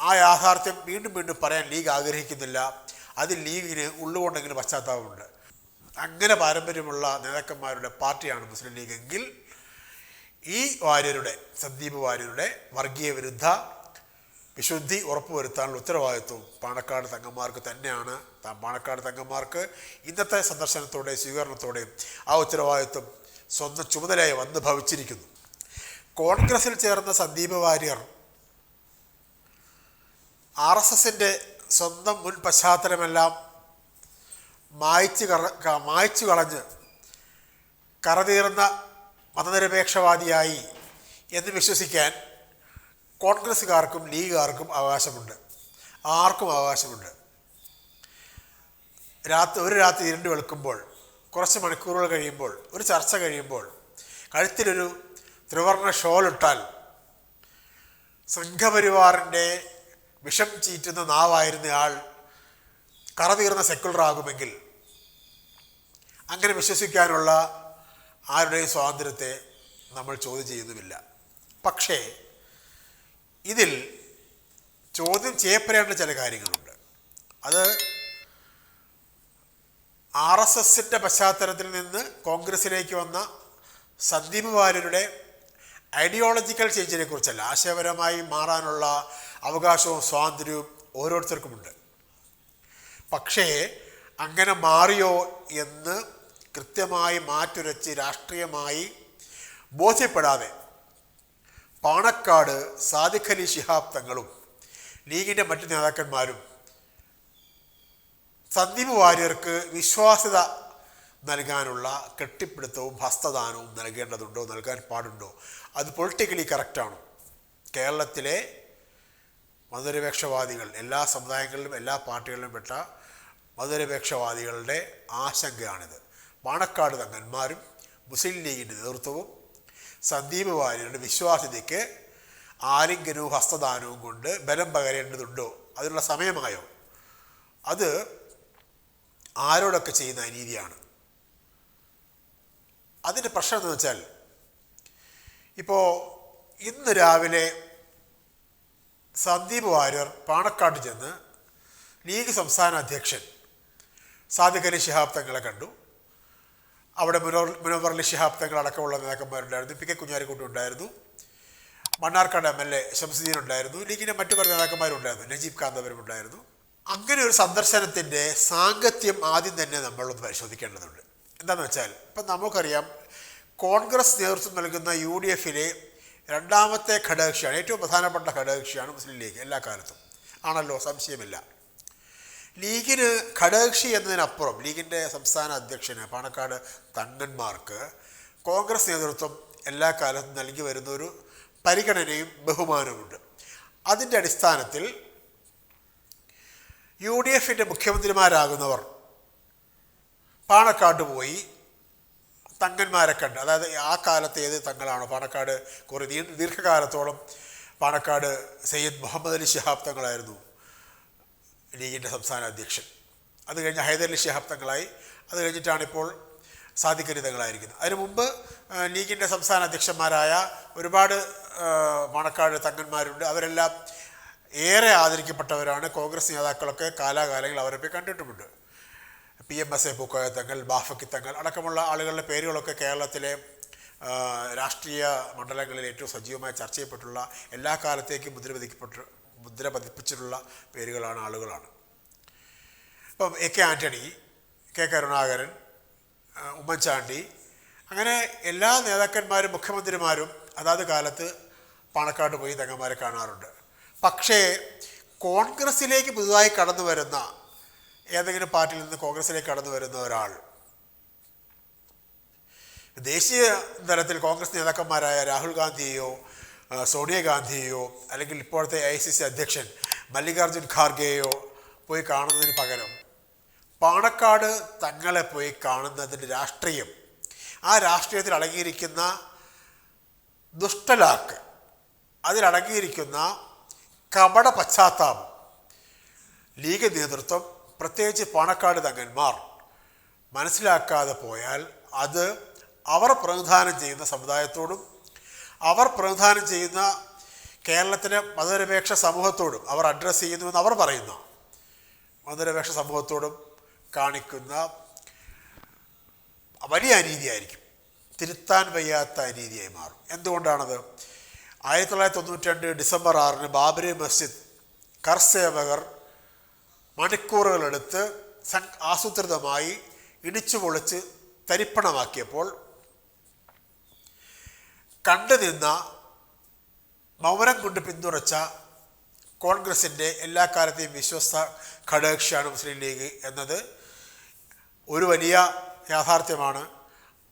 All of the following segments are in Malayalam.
ആ യാഥാർത്ഥ്യം വീണ്ടും വീണ്ടും പറയാൻ ലീഗ് ആഗ്രഹിക്കുന്നില്ല. അത് ലീഗിന് ഉള്ളുകൊണ്ടെങ്കിലും പശ്ചാത്താപമുണ്ട്. അങ്ങനെ പാരമ്പര്യമുള്ള നേതാക്കന്മാരുടെ പാർട്ടിയാണ് മുസ്ലിം ലീഗ് എങ്കിൽ ഈ വാര്യരുടെ സന്ദീപ് വാര്യരുടെ വർഗീയ വിരുദ്ധ വിശുദ്ധി ഉറപ്പുവരുത്താനുള്ള ഉത്തരവാദിത്വം പാണക്കാട് തങ്ങന്മാർക്ക് തന്നെയാണ്. പാണക്കാട് തങ്ങന്മാർക്ക് ഇന്നത്തെ സന്ദർശനത്തോടെ സ്വീകരണത്തോടെ ആ ഉത്തരവാദിത്വം സ്വന്തം ചുമതലയായി വന്ന് ഭവിച്ചിരിക്കുന്നു കോൺഗ്രസിൽ ചേർന്ന സന്ദീപ് വാര്യർ ആർ എസ് എസിന്റെ സ്വന്തം മുൻ പശ്ചാത്തലമെല്ലാം മായ്ച്ചു കറ മായ്ച്ചു കളഞ്ഞ് കറതീർന്ന മതനിരപേക്ഷവാദിയായി എന്ന് വിശ്വസിക്കാൻ കോൺഗ്രസ്സുകാർക്കും ലീഗുകാർക്കും അവകാശമുണ്ട്. ആർക്കും അവകാശമുണ്ട്. രാത്രി ഒരു രാത്രി ഇരുണ്ട് വെളുക്കുമ്പോൾ കുറച്ച് മണിക്കൂറുകൾ കഴിയുമ്പോൾ ഒരു ചർച്ച കഴിയുമ്പോൾ കഴുത്തിലൊരു ത്രിവർണ ഷോൾ ഇട്ടാൽ സംഘപരിവാറിന്റെ വിഷം ചീറ്റുന്ന നാവായിരുന്നയാൾ കറതീർന്ന സെക്കുലർ ആകുമെങ്കിൽ അങ്ങനെ വിശ്വസിക്കാനുള്ള ആരുടെയും സ്വാതന്ത്ര്യത്തെ നമ്മൾ ചോദ്യം ചെയ്യുന്നുമില്ല. പക്ഷേ ഇതിൽ ചോദ്യം ചെയ്യപ്പെടേണ്ട ചില കാര്യങ്ങളുണ്ട്. അത് ആർ എസ് എസിന്റെ പശ്ചാത്തലത്തിൽ നിന്ന് കോൺഗ്രസിലേക്ക് വന്ന സന്ദീപ് വാര്യരുടെ ഐഡിയോളജിക്കൽ ചേഞ്ചിനെ കുറിച്ചല്ല ആശയപരമായി മാറാനുള്ള അവകാശവും സ്വാതന്ത്ര്യവും ഓരോരുത്തർക്കുമുണ്ട്. പക്ഷേ അങ്ങനെ മാറിയോ എന്ന് കൃത്യമായി മാറ്റുരച്ച് രാഷ്ട്രീയമായി ബോധ്യപ്പെടാതെ പാണക്കാട് സാദിഖലി ശിഹാബ് തങ്ങളും ലീഗിന്റെ മറ്റു നേതാക്കന്മാരും സന്ദീപ് വാര്യർക്ക് വിശ്വാസ്യത നൽകാനുള്ള കെട്ടിപ്പിടുത്തവും ഹസ്തദാനവും നൽകേണ്ടതുണ്ടോ? നൽകാൻ പാടുണ്ടോ? അത് പൊളിറ്റിക്കലി കറക്റ്റാണോ കേരളത്തിലെ മതനിരപേക്ഷവാദികൾ എല്ലാ സമുദായങ്ങളിലും എല്ലാ പാർട്ടികളിലും പെട്ട മതനിരപേക്ഷവാദികളുടെ ആശങ്കയാണിത്. പാണക്കാട് തങ്ങന്മാരും മുസ്ലിം ലീഗിന്റെ നേതൃത്വവും സന്ദീപ് വാര്യരുടെ വിശ്വാസ്യതയ്ക്ക് ആലിംഗനവും ഹസ്തദാനവും കൊണ്ട് ബലം പകരേണ്ടതുണ്ടോ? അതിനുള്ള സമയമായോ? അത് ആരോടൊക്കെ ചെയ്യുന്ന അനീതിയാണ്. അതിന്റെ പ്രശ്നം എന്ന് വെച്ചാൽ ഇപ്പോൾ ഇന്ന് രാവിലെ സന്ദീപ് വാര്യർ പാണക്കാട് ചെന്ന് ലീഗ് സംസ്ഥാന അധ്യക്ഷൻ സാദിഖ് അലി ശിഹാബ് തങ്ങളെ കണ്ടു. അവിടെ മുനോർ മുനവർ അലി ശിഹാബ് തങ്ങൾ അടക്കമുള്ള നേതാക്കന്മാരുണ്ടായിരുന്നു. പി കെ കുഞ്ഞാലിക്കുട്ടി ഉണ്ടായിരുന്നു. Mannarkkad M L A Shamsuddin ഉണ്ടായിരുന്നു. ലീഗിന്റെ മറ്റു പല നേതാക്കന്മാരുണ്ടായിരുന്നു. നജീബ് കാന്തപുരം ഉണ്ടായിരുന്നു. അങ്ങനെ ഒരു സന്ദർശനത്തിന്റെ സാങ്കത്യം ആദ്യം തന്നെ നമ്മളൊന്ന് പരിശോധിക്കേണ്ടതുണ്ട്. എന്താണെന്ന് വെച്ചാൽ ഇപ്പം നമുക്കറിയാം കോൺഗ്രസ് നേതൃത്വം നൽകുന്ന യു ഡി എഫിലെ രണ്ടാമത്തെ ഘടകകക്ഷിയാണ് ഏറ്റവും പ്രധാനപ്പെട്ട ഘടകകക്ഷിയാണ് മുസ്ലിം ലീഗ് എല്ലാ കാലത്തും. ആണല്ലോ സംശയമില്ല. ലീഗിന് ഘടകക്ഷി എന്നതിനപ്പുറം ലീഗിന്റെ സംസ്ഥാന അധ്യക്ഷന് പാണക്കാട് തങ്ങന്മാർക്ക് കോൺഗ്രസ് നേതൃത്വം എല്ലാ കാലത്തും നൽകി വരുന്ന ഒരു പരിഗണനയും ബഹുമാനവുമുണ്ട്. അതിന്റെ അടിസ്ഥാനത്തിൽ യു ഡി എഫിന്റെ മുഖ്യമന്ത്രിമാരാകുന്നവർ പാണക്കാട് പോയി. തങ്ങന്മാരെ കണ്ട്. അതായത് ആ കാലത്ത് ഏത് തങ്ങളാണോ പാണക്കാട് കുറേ ദീർഘകാലത്തോളം പാണക്കാട് സയ്യിദ് മുഹമ്മദ് അലി ഷിഹാബ് തങ്ങളായിരുന്നു ലീഗിന്റെ സംസ്ഥാന അധ്യക്ഷൻ. അത് കഴിഞ്ഞ് ഹൈദരലി ഷിഹാബ് തങ്ങളായി. അത് കഴിഞ്ഞിട്ടാണ് ഇപ്പോൾ സാദിഖ് അലി തങ്ങളായിരിക്കുന്നത്. അതിനു മുമ്പ് ലീഗിന്റെ സംസ്ഥാന അധ്യക്ഷന്മാരായ ഒരുപാട് മണക്കാട് തങ്ങന്മാരുണ്ട് അവരെല്ലാം ഏറെ ആദരിക്കപ്പെട്ടവരാണ്. കോൺഗ്രസ് നേതാക്കളൊക്കെ കാലാകാലങ്ങൾ അവരൊക്കെ കണ്ടിട്ടുമുണ്ട്. P M S A Pookoya Thangal Bafaqi Thangal അടക്കമുള്ള ആളുകളുടെ പേരുകളൊക്കെ കേരളത്തിലെ രാഷ്ട്രീയ മണ്ഡലങ്ങളിൽ ഏറ്റവും സജീവമായി ചർച്ച ചെയ്യപ്പെട്ടുള്ള എല്ലാ കാലത്തേക്കും മുദ്ര പതിക്കപ്പെട്ട മുദ്ര പതിപ്പിച്ചിട്ടുള്ള പേരുകളാണ് ആളുകളാണ്. ഇപ്പം A K Antony K Karunakaran Oommen Chandy അങ്ങനെ എല്ലാ നേതാക്കന്മാരും മുഖ്യമന്ത്രിമാരും അതാത് കാലത്ത് പാണക്കാട് പോയി തങ്ങന്മാരെ കാണാറുണ്ട്. പക്ഷേ കോൺഗ്രസ്സിലേക്ക് പുതുതായി കടന്നു വരുന്ന ഏതെങ്കിലും പാർട്ടിയിൽ നിന്ന് കോൺഗ്രസിലേക്ക് കടന്നു വരുന്ന ഒരാൾ. ദേശീയ തലത്തിൽ കോൺഗ്രസ് നേതാക്കന്മാരായ രാഹുൽ ഗാന്ധിയെയോ സോണിയ സോണിയാഗാന്ധിയെയോ അല്ലെങ്കിൽ ഇപ്പോഴത്തെ ഐ സി സി അധ്യക്ഷൻ മല്ലികാർജുൻ ഖാർഗെയോ പോയി കാണുന്നതിന് പകരം പാണക്കാട് തങ്ങളെ പോയി കാണുന്നതിന്റെ രാഷ്ട്രീയം ആ രാഷ്ട്രീയത്തിൽ അടങ്ങിയിരിക്കുന്ന ദുഷ്ടലാക്ക് അതിലടങ്ങിയിരിക്കുന്ന കപട പശ്ചാത്താപം ലീഗ് നേതൃത്വം പ്രത്യേകിച്ച് പാണക്കാട് തങ്ങന്മാർ മനസ്സിലാക്കാതെ പോയാൽ അത് അവർ പ്രതിനിധാനം ചെയ്യുന്ന സമുദായത്തോടും അവർ പ്രതിനിധാനം ചെയ്യുന്ന കേരളത്തിലെ മതനിരപേക്ഷ സമൂഹത്തോടും അവർ അഡ്രസ്സ് ചെയ്യുന്നുവെന്ന് അവർ പറയുന്ന. മതനിരപേക്ഷ സമൂഹത്തോടും കാണിക്കുന്ന വലിയ അനീതിയായിരിക്കും. തിരുത്താൻ വയ്യാത്ത അനീതിയായി മാറും. എന്തുകൊണ്ടാണത്? ആയിരത്തി തൊള്ളായിരത്തി തൊണ്ണൂറ്റി രണ്ട് ഡിസംബർ ആറിന് ബാബരി മസ്ജിദ് കർസേവകർ മണിക്കൂറുകളെടുത്ത് ആസൂത്രിതമായി ഇടിച്ചു പൊളിച്ച് തരിപ്പണമാക്കിയപ്പോൾ കണ്ടുനിന്ന മൗനം കൊണ്ട് പിന്തുണച്ച കോൺഗ്രസിന്റെ എല്ലാ കാലത്തെയും വിശ്വസ്ത ഘടകകക്ഷിയാണ് മുസ്ലിം ലീഗ് എന്നത് ഒരു വലിയ യാഥാർത്ഥ്യമാണ്.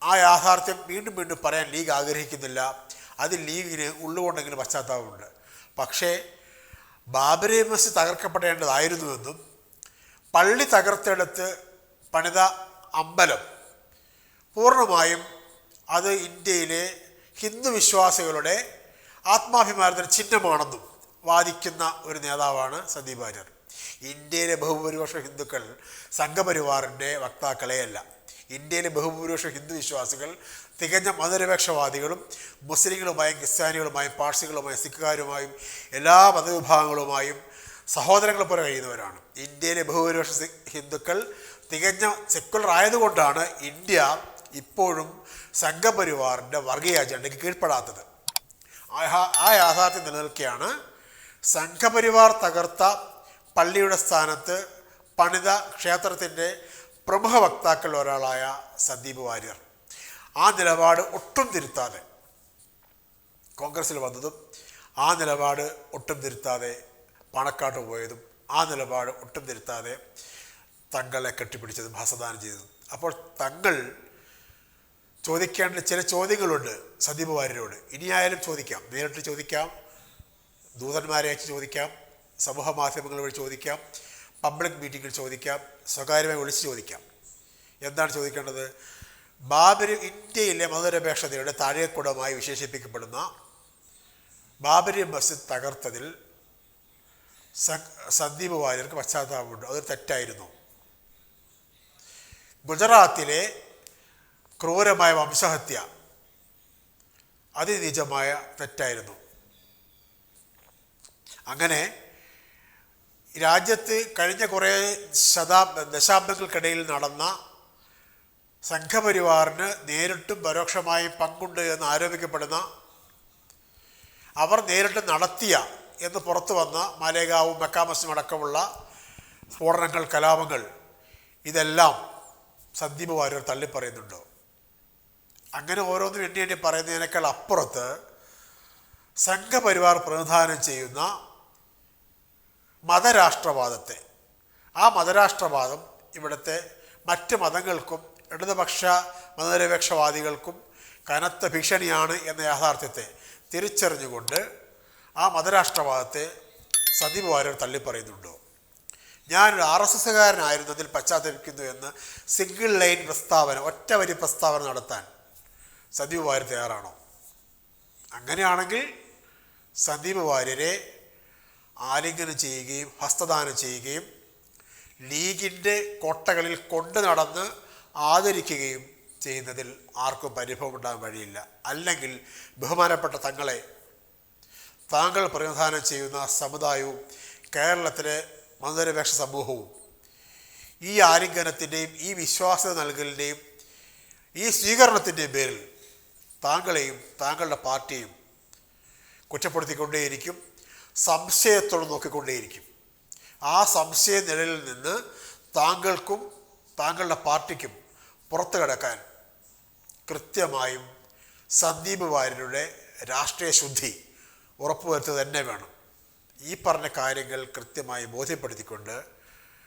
ആ യാഥാർത്ഥ്യം വീണ്ടും വീണ്ടും പറയാൻ ലീഗ് ആഗ്രഹിക്കുന്നില്ല. അത് ലീഗിന് ഉള്ളുകൊണ്ടെങ്കിലും പശ്ചാത്താപമുണ്ട്. പക്ഷേ ബാബരി മസ്ജിദ് തകർക്കപ്പെടേണ്ടതായിരുന്നുവെന്നും പള്ളി തകർത്തെടുത്ത് പണിത അമ്പലം. പൂർണമായും അത് ഇന്ത്യയിലെ ഹിന്ദു വിശ്വാസികളുടെ ആത്മാഭിമാനത്തിന് ചിഹ്നമാണെന്നും വാദിക്കുന്ന ഒരു നേതാവാണ് സന്ദീപ് ആര്യർ ഇന്ത്യയിലെ ബഹുഭൂരിപക്ഷം ഹിന്ദുക്കൾ സംഘപരിവാറിന്റെ വക്താക്കളെയല്ല. ഇന്ത്യയിലെ ബഹുഭൂരിപക്ഷം ഹിന്ദു വിശ്വാസികൾ തികഞ്ഞ മതനിരപേക്ഷവാദികളും മുസ്ലിങ്ങളുമായും ക്രിസ്ത്യാനികളുമായും പാഴ്സികളുമായും സിഖുകാരുമായും എല്ലാ മതവിഭാഗങ്ങളുമായും സഹോദരങ്ങളെ പോലെ കഴിയുന്നവരാണ്. ഇന്ത്യയിലെ ബഹുഭൂരിപക്ഷ ഹിന്ദുക്കൾ തികഞ്ഞ സെക്കുലർ ആയതുകൊണ്ടാണ് ഇന്ത്യ ഇപ്പോഴും സംഘപരിവാറിന്റെ വർഗീയ അജണ്ടയ്ക്ക് കീഴ്പ്പെടാത്തത്. ആ യാഥാർത്ഥ്യം നിലനിൽക്കുകയാണ് സംഘപരിവാർ തകർത്ത പള്ളിയുടെ സ്ഥാനത്ത് പണിത ക്ഷേത്രത്തിന്റെ പ്രമുഖ വക്താക്കളിൽ ഒരാളായ സന്ദീപ് വാര്യർ. ആ നിലപാട് ഒട്ടും തിരുത്താതെ കോൺഗ്രസ്സിൽ വന്നതും ആ നിലപാട് ഒട്ടും തിരുത്താതെ പണക്കാട്ട് പോയതും ആ നിലപാട് ഒട്ടും തിരുത്താതെ തങ്ങളെ കെട്ടിപ്പിടിച്ചതും ഹസദാനം ചെയ്തതും. അപ്പോൾ തങ്ങൾ ചോദിക്കേണ്ട ചില ചോദ്യങ്ങളുണ്ട് സന്ദീപ് വാര്യരോട്. ഇനിയായാലും ചോദിക്കാം. നേരിട്ട് ചോദിക്കാം. ദൂതന്മാരെ അയച്ച് ചോദിക്കാം. സമൂഹ മാധ്യമങ്ങൾ വഴി ചോദിക്കാം. പബ്ലിക് മീറ്റിങ്ങിൽ ചോദിക്കാം. സ്വകാര്യമായി വിളിച്ച് ചോദിക്കാം. എന്താണ് ചോദിക്കേണ്ടത്? ബാബരി ഇന്ത്യയിലെ മതനിരപേക്ഷതയുടെ താഴേക്കുടമായി വിശേഷിപ്പിക്കപ്പെടുന്ന ബാബരി മസ്ജിദ് തകർത്തതിൽ സന്ദീപ് വാര്യർക്ക് പശ്ചാത്താപമുണ്ട്. അതൊരു തെറ്റായിരുന്നു. ഗുജറാത്തിലെ ക്രൂരമായ വംശഹത്യ അതിനിജമായ തെറ്റായിരുന്നു. അങ്ങനെ രാജ്യത്ത് കഴിഞ്ഞ കുറേ ശതാബ് ദശാബ്ദങ്ങൾക്കിടയിൽ നടന്ന സംഘപരിവാറിന് നേരിട്ടും പരോക്ഷമായും പങ്കുണ്ട് എന്ന് ആരോപിക്കപ്പെടുന്ന അവർ നേരിട്ട് നടത്തിയ എന്ന് പുറത്തു വന്ന മലേഗാവും മെക്കാമസും അടക്കമുള്ള സ്ഫോടനങ്ങൾ കലാപങ്ങൾ ഇതെല്ലാം സന്ദീപ് വാര്യർ തള്ളിപ്പറയുന്നുണ്ടോ. അങ്ങനെ ഓരോന്നും എണ്ണി എണ്ണി പറയുന്നതിനേക്കാൾ അപ്പുറത്ത് സംഘപരിവാർ പ്രതിനിധാനം ചെയ്യുന്ന മതരാഷ്ട്രവാദത്തെ ആ മതരാഷ്ട്രവാദം ഇവിടുത്തെ മറ്റ് മതങ്ങൾക്കും ഇടതുപക്ഷ മതനിരപേക്ഷവാദികൾക്കും കനത്ത ഭീഷണിയാണ് എന്ന യാഥാർത്ഥ്യത്തെ തിരിച്ചറിഞ്ഞുകൊണ്ട് ആ മതരാഷ്ട്രവാദത്തെ സന്ദീപ് വാര്യർ തള്ളിപ്പറയുന്നുണ്ടോ? ഞാനൊരു ആർ എസ് എസ്സുകാരനായിരുന്നതിൽ പശ്ചാത്തപിക്കുന്നു എന്ന് സിംഗിൾ ലൈൻ പ്രസ്താവന ഒറ്റ വരി പ്രസ്താവന നടത്താൻ സന്ദീപ് വാര്യർ തയ്യാറാണോ? അങ്ങനെയാണെങ്കിൽ സന്ദീപ് വാര്യരെ ആലിംഗനം ചെയ്യുകയും ഹസ്തദാനം ചെയ്യുകയും ലീഗിന്റെ കോട്ടകളിൽ കൊണ്ടു നടന്ന് ആദരിക്കുകയും ചെയ്യുന്നതിൽ ആർക്കും പരിഭവമുണ്ടാകാൻ വഴിയില്ല. അല്ലെങ്കിൽ ബഹുമാനപ്പെട്ട തങ്ങളെ താങ്കൾ പ്രതിനിധാനം ചെയ്യുന്ന സമുദായവും കേരളത്തിലെ മതനിരപേക്ഷ സമൂഹവും ഈ ആലിംഗനത്തിന്റെയും ഈ വിശ്വാസ നൽകലിന്റെയും ഈ സ്വീകരണത്തിന്റെയും പേരിൽ താങ്കളെയും താങ്കളുടെ പാർട്ടിയും കുറ്റപ്പെടുത്തിക്കൊണ്ടേയിരിക്കും സംശയത്തോടെ നോക്കിക്കൊണ്ടേയിരിക്കും. ആ സംശയ നിഴലിൽ നിന്ന് താങ്കൾക്കും താങ്കളുടെ പാർട്ടിക്കും പുറത്തു കിടക്കാൻ കൃത്യമായും സന്ദീപ് വാര്യരുടെ രാഷ്ട്രീയ ശുദ്ധി ഉറപ്പുവരുത്തുക തന്നെ വേണം. ഈ പറഞ്ഞ കാര്യങ്ങൾ കൃത്യമായി ബോധ്യപ്പെടുത്തിക്കൊണ്ട്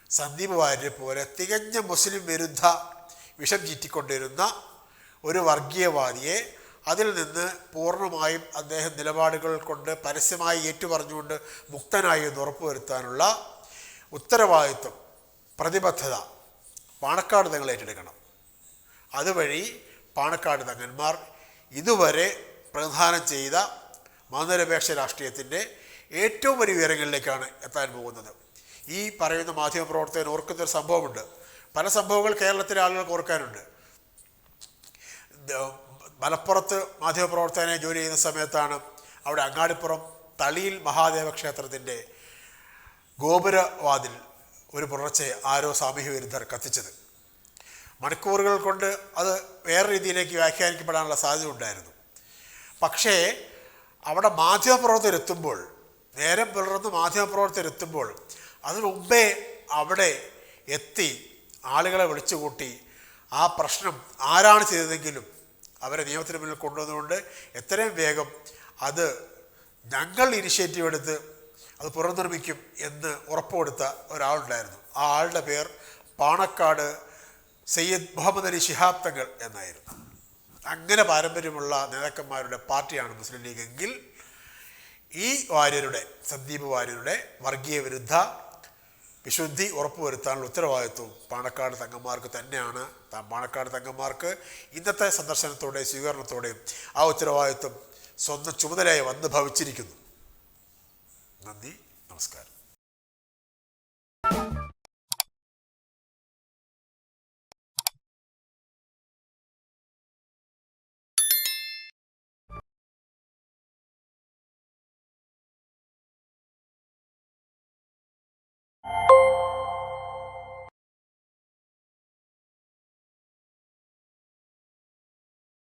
സന്ദീപ് വാര്യരെ പോലെ തികഞ്ഞ മുസ്ലിം വിരുദ്ധ വിഷം ചീറ്റിക്കൊണ്ടിരുന്ന ഒരു വർഗീയവാദിയെ അതിൽ നിന്ന് പൂർണമായും അദ്ദേഹം നിലപാടുകൾ കൊണ്ട് പരസ്യമായി ഏറ്റുപറഞ്ഞുകൊണ്ട് മുക്തനായി എന്ന് ഉറപ്പുവരുത്താനുള്ള ഉത്തരവാദിത്വം പ്രതിബദ്ധത പാണക്കാട് തങ്ങൾ ഏറ്റെടുക്കണം. അതുവഴി പാണക്കാട് തങ്ങന്മാർ ഇതുവരെ പ്രധാനം ചെയ്ത മതനിരപേക്ഷ രാഷ്ട്രീയത്തിന്റെ ഏറ്റവും വലിയ ഉയരങ്ങളിലേക്കാണ് എത്താൻ പോകുന്നത്. ഈ പറയുന്ന മാധ്യമപ്രവർത്തകൻ ഓർക്കുന്നൊരു സംഭവമുണ്ട്. പല സംഭവങ്ങൾ കേരളത്തിലെ ആളുകൾക്ക് ഓർക്കാനുണ്ട്. മലപ്പുറത്ത് മാധ്യമപ്രവർത്തകനെ ജോലി ചെയ്യുന്ന സമയത്താണ് അവിടെ അങ്ങാടിപ്പുറം തളിയിൽ മഹാദേവ ക്ഷേത്രത്തിന്റെ ഗോപുരവാതിൽ ഒരു പുലർച്ചെ ആരോ സാമൂഹ്യ വിരുദ്ധർ കത്തിച്ചത്. മണിക്കൂറുകൾ കൊണ്ട് അത് വേറെ രീതിയിലേക്ക് വ്യാഖ്യാനിക്കപ്പെടാനുള്ള സാധ്യത ഉണ്ടായിരുന്നു. പക്ഷേ അവിടെ മാധ്യമപ്രവർത്തകരെത്തുമ്പോൾ നേരം പുലർന്ന് മാധ്യമപ്രവർത്തകരെത്തുമ്പോൾ അതിനു മുമ്പേ അവിടെ എത്തി ആളുകളെ വിളിച്ചുകൂട്ടി ആ പ്രശ്നം ആരാണ് ചെയ്തതെങ്കിലും അവരെ നിയമത്തിന് മുന്നിൽ കൊണ്ടുവന്നുകൊണ്ട് എത്രയും വേഗം അത് ഞങ്ങൾ ഇനിഷ്യേറ്റീവ് എടുത്ത് അത് പുനർനിർമ്മിക്കും എന്ന് ഉറപ്പുകൊടുത്ത ഒരാളുണ്ടായിരുന്നു. ആ ആളുടെ പേർ പാണക്കാട് സയ്യിദ് മുഹമ്മദ് അലി ശിഹാബ് തങ്ങൾ എന്നായിരുന്നു. അങ്ങനെ പാരമ്പര്യമുള്ള നേതാക്കന്മാരുടെ പാർട്ടിയാണ് മുസ്ലിം ലീഗ് എങ്കിൽ ഈ വാര്യരുടെ സന്ദീപ് വാര്യരുടെ വർഗീയ വിരുദ്ധ വിശുദ്ധി ഉറപ്പുവരുത്താനുള്ള ഉത്തരവാദിത്വം പാണക്കാട് തങ്ങന്മാർക്ക് തന്നെയാണ്. പാണക്കാട് തങ്ങന്മാർക്ക് ഇന്നത്തെ സന്ദർശനത്തോടെ സ്വീകരണത്തോടെയും ആ ഉത്തരവാദിത്വം സ്വന്തം ചുമതലയായി വന്ന് ഭവിച്ചിരിക്കുന്നു നന്ദി നമസ്കാരം.